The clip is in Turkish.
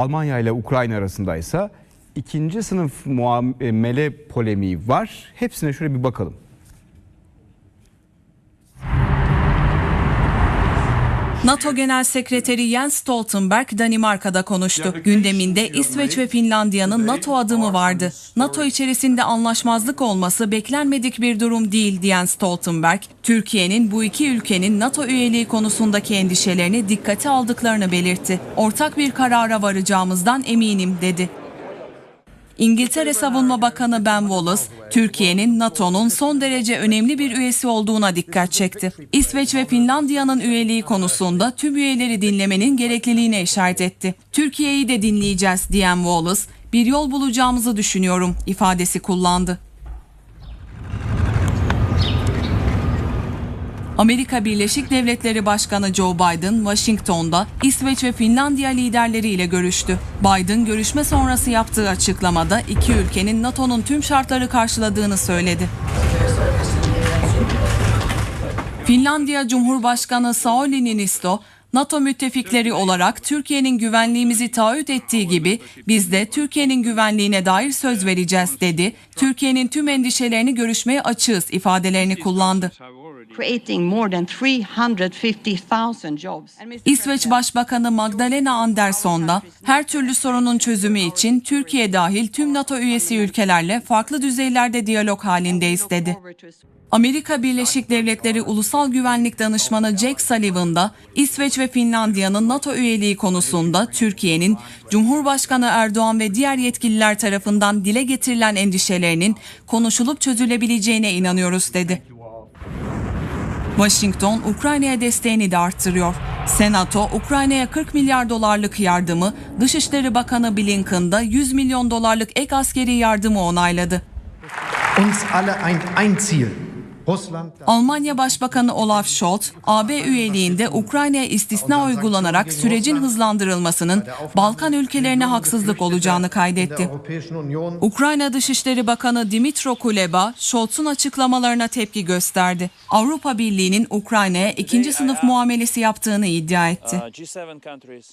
Almanya ile Ukrayna arasındaysa ikinci sınıf muamele polemiği var. Hepsine şöyle bir bakalım. NATO Genel Sekreteri Jens Stoltenberg Danimarka'da konuştu. Gündeminde İsveç ve Finlandiya'nın NATO adımı vardı. NATO içerisinde anlaşmazlık olması beklenmedik bir durum değil diyen Stoltenberg, Türkiye'nin bu iki ülkenin NATO üyeliği konusundaki endişelerini dikkate aldıklarını belirtti. Ortak bir karara varacağımızdan eminim dedi. İngiltere Savunma Bakanı Ben Wallace, Türkiye'nin NATO'nun son derece önemli bir üyesi olduğuna dikkat çekti. İsveç ve Finlandiya'nın üyeliği konusunda tüm üyeleri dinlemenin gerekliliğine işaret etti. Türkiye'yi de dinleyeceğiz diyen Wallace, bir yol bulacağımızı düşünüyorum ifadesi kullandı. Amerika Birleşik Devletleri Başkanı Joe Biden, Washington'da İsveç ve Finlandiya liderleriyle görüştü. Biden görüşme sonrası yaptığı açıklamada iki ülkenin NATO'nun tüm şartları karşıladığını söyledi. Finlandiya Cumhurbaşkanı Sauli Niinisto, NATO müttefikleri olarak Türkiye'nin güvenliğimizi taahhüt ettiği gibi biz de Türkiye'nin güvenliğine dair söz vereceğiz dedi. Türkiye'nin tüm endişelerini görüşmeye açığız ifadelerini kullandı. creating more than 350,000 jobs. İsveç Başbakanı Magdalena Andersson da her türlü sorunun çözümü için Türkiye dahil tüm NATO üyesi ülkelerle farklı düzeylerde diyalog halindeyiz dedi. Amerika Birleşik Devletleri Ulusal Güvenlik Danışmanı Jack Sullivan da İsveç ve Finlandiya'nın NATO üyeliği konusunda Türkiye'nin Cumhurbaşkanı Erdoğan ve diğer yetkililer tarafından dile getirilen endişelerinin konuşulup çözülebileceğine inanıyoruz dedi. Washington, Ukrayna'ya desteğini de arttırıyor. Senato, Ukrayna'ya 40 milyar dolarlık yardımı, Dışişleri Bakanı Blinken da 100 milyon dolarlık ek askeri yardımı onayladı. uns alle ein, ein Ziel. Almanya Başbakanı Olaf Scholz, AB üyeliğinde Ukrayna'ya istisna uygulanarak sürecin hızlandırılmasının Balkan ülkelerine haksızlık olacağını kaydetti. Ukrayna Dışişleri Bakanı Dimitro Kuleba, Scholz'un açıklamalarına tepki gösterdi. Avrupa Birliği'nin Ukrayna'ya ikinci sınıf muamelesi yaptığını iddia etti. G7 countries